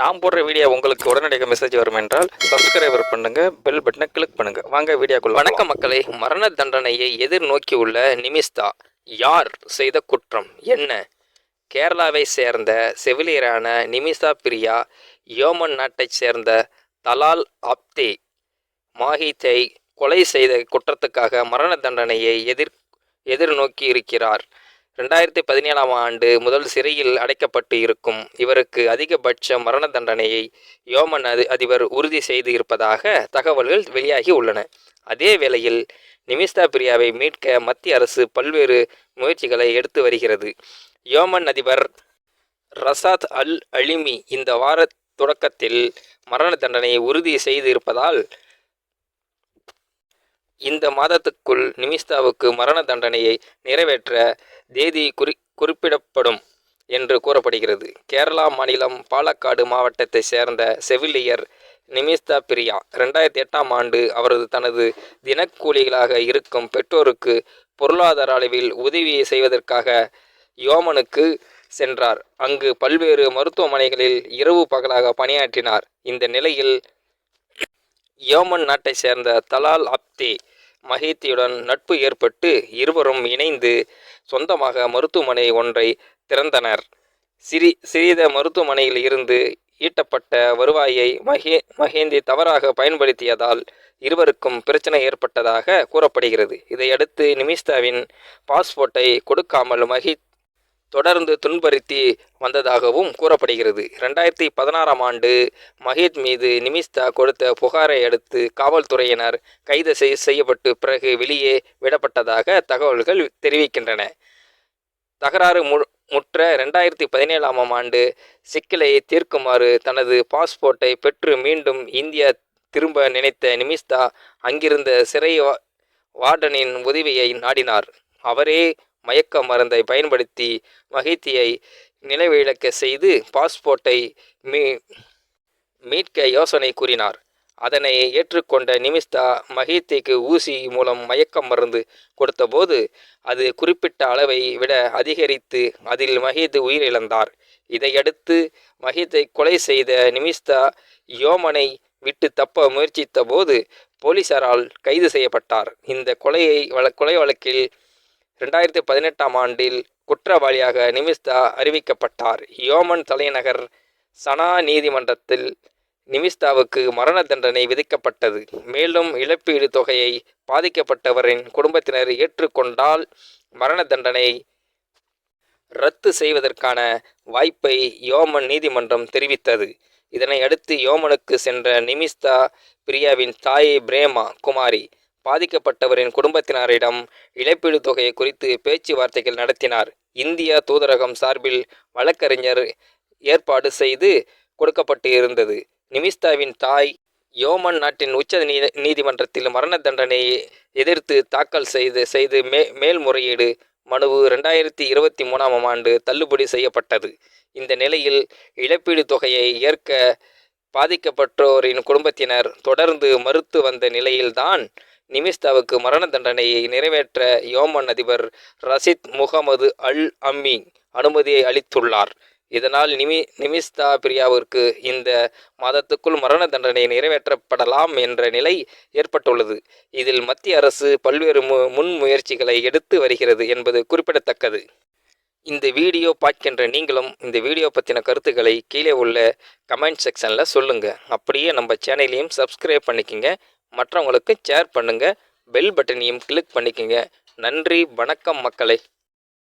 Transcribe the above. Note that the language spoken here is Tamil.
நான் போடுற வீடியோ உங்களுக்கு உடனடியாக மெசேஜ் வரும் என்றால் சப்ஸ்கிரைபர் பண்ணுங்க பெல் பட்டனை கிளிக் பண்ணுங்க. வாங்க வீடியோக்குள்ள வணக்க மக்களை. மரண தண்டனையை எதிர்நோக்கி உள்ள நிமிஸ்தா யார் செய்த குற்றம் என்ன? கேரளாவை சேர்ந்த செவிலியரான நிமிஷா பிரியா யோமன் நாட்டைச் சேர்ந்த தலால் அப்தே மாஹித்தை கொலை செய்த குற்றத்துக்காக மரண தண்டனையை எதிர் எதிர்நோக்கி இருக்கிறார் ரெண்டாயிரத்தி பதினேழாம் ஆண்டு முதல் சிறையில் அடைக்கப்பட்டு இருக்கும் இவருக்கு அதிகபட்ச மரண தண்டனையை யோமன் அதி அதிபர் உறுதி செய்து இருப்பதாக தகவல்கள் வெளியாகி உள்ளன. அதே வேளையில் நிமிஸ்தா பிரியாவை மீட்க மத்திய அரசு பல்வேறு முயற்சிகளை எடுத்து வருகிறது. யோமன் அதிபர் ரசாத் அல் அலிமி இந்த வார தொடக்கத்தில் மரண தண்டனையை உறுதி செய்து இருப்பதால் இந்த மாதத்துக்குள் நிமிஸ்தாவுக்கு மரண தண்டனையை நிறைவேற்ற தேதி குறி குறிப்பிடப்படும் என்று கூறப்படுகிறது. கேரளா மாநிலம் பாலக்காடு மாவட்டத்தை சேர்ந்த செவிலியர் நிமிஸ்தா பிரியா ரெண்டாயிரத்தி எட்டாம் ஆண்டு அவரது தனது தினக்கூலிகளாக இருக்கும் பெற்றோருக்கு பொருளாதார அளவில் உதவி செய்வதற்காக யோமனுக்கு சென்றார். அங்கு பல்வேறு மருத்துவமனைகளில் இரவு பகலாக பணியாற்றினார். இந்த நிலையில் யோமன் நாட்டை சேர்ந்த தலால் அப்தே மஹித்தியுடன் நட்பு ஏற்பட்டு இருவரும் இணைந்து சொந்தமாக மருத்துவமனை ஒன்றை திறந்தனர். சிறி சிறித மருத்துவமனையில் இருந்து ஈட்டப்பட்ட வருவாயை மகே மகேந்தி தவறாக பயன்படுத்தியதால் இருவருக்கும் பிரச்சனை ஏற்பட்டதாக கூறப்படுகிறது. இதையடுத்து நிமிஸ்தாவின் பாஸ்போர்ட்டை கொடுக்காமல் மஹித் தொடர்ந்து துன்புறுத்தி வந்ததாகவும் கூறப்படுகிறது. ரெண்டாயிரத்தி பதினாறாம் ஆண்டு மஹித் மீது நிமிஸ்தா கொடுத்த புகாரை அடுத்து காவல்துறையினர் கைது செய் செய்யப்பட்டு பிறகு வெளியே விடப்பட்டதாக தகவல்கள் தெரிவிக்கின்றன. தகராறு மு முற்ற ரெண்டாயிரத்தி பதினேழாம் ஆண்டு சிக்கலை தீர்க்குமாறு தனது பாஸ்போர்ட்டை பெற்று மீண்டும் இந்தியா திரும்ப நினைத்த நிமிஸ்தா அங்கிருந்த சிறை வா வார்டனின் உதவியை நாடினார். அவரே மயக்க மருந்தை பயன்படுத்தி மகித்தியை நிலவிழக்க செய்து பாஸ்போர்ட்டை மீ மீட்க யோசனை கூறினார். அதனை ஏற்றுக்கொண்ட நிமிஸ்தா மஹித்திக்கு ஊசி மூலம் மயக்க மருந்து கொடுத்தபோது அது குறிப்பிட்ட அளவை விட அதிகரித்து அதில் மஹித் உயிரிழந்தார். இதையடுத்து மஹித்தை கொலை செய்த நிமிஸ்தா யோமனை விட்டு தப்ப முயற்சித்த போது போலீசாரால் கைது செய்யப்பட்டார். இந்த கொலையை வழ கொலை வழக்கில் ரெண்டாயிரத்தி பதினெட்டாம் ஆண்டில் குற்றவாளியாக நிமிஸ்தா அறிவிக்கப்பட்டார். யோமன் தலைநகர் சனா நீதிமன்றத்தில் நிமிஸ்தாவுக்கு மரண தண்டனை விதிக்கப்பட்டது. மேலும் இழப்பீடு தொகையை பாதிக்கப்பட்டவரின் குடும்பத்தினர் ஏற்றுக்கொண்டால் மரண தண்டனை ரத்து செய்வதற்கான வாய்ப்பை யோமன் நீதிமன்றம் தெரிவித்தது. இதனை அடுத்து யோமனுக்கு சென்ற நிமிஸ்தா பிரியாவின் தாய் பிரேமா குமாரி பாதிக்கப்பட்டவரின் குடும்பத்தினரிடம் இழப்பீடு தொகையை குறித்து பேச்சுவார்த்தைகள் நடத்தினார். இந்தியா தூதரகம் சார்பில் வழக்கறிஞர் ஏற்பாடு செய்து கொடுக்கப்பட்டு இருந்தது நிமிஸ்தாவின் தாய் யோமன் நாட்டின் உச்ச நீ நீதிமன்றத்தில் மரண தண்டனையை எதிர்த்து தாக்கல் செய்து செய்து மே மேல்முறையீடு மனுவு ரெண்டாயிரத்தி இருபத்தி மூணாம் ஆண்டு தள்ளுபடி செய்யப்பட்டது. இந்த நிலையில் இழப்பீடு தொகையை ஏற்க பாதிக்கப்பட்டோரின் குடும்பத்தினர் தொடர்ந்து மறுத்து வந்த நிலையில்தான் நிமிஸ்தாவுக்கு மரண தண்டனையை நிறைவேற்ற யோமன் அதிபர் ரசித் முகமது அல் அம்மி அனுமதியை அளித்துள்ளார். இதனால் நிமி நிமிஸ்தா பிரியாவிற்கு இந்த மாதத்துக்குள் மரண தண்டனை நிறைவேற்றப்படலாம் என்ற நிலை ஏற்பட்டுள்ளது. இதில் மத்திய அரசு பல்வேறு மு முன்முயற்சிகளை எடுத்து வருகிறது என்பது குறிப்பிடத்தக்கது. இந்த வீடியோ பார்க்கின்ற நீங்களும் இந்த வீடியோ பற்றின கருத்துக்களை கீழே உள்ள கமெண்ட் செக்ஷனில் சொல்லுங்கள் அப்படியே நம்ம சேனலையும் சப்ஸ்கிரைப் பண்ணிக்கிங்க. மற்றவங்களுக்கு ஷேர் பண்ணுங்கள் பெல் பட்டனையும் கிளிக் பண்ணிக்கோங்க. நன்றி வணக்கம் மக்களை.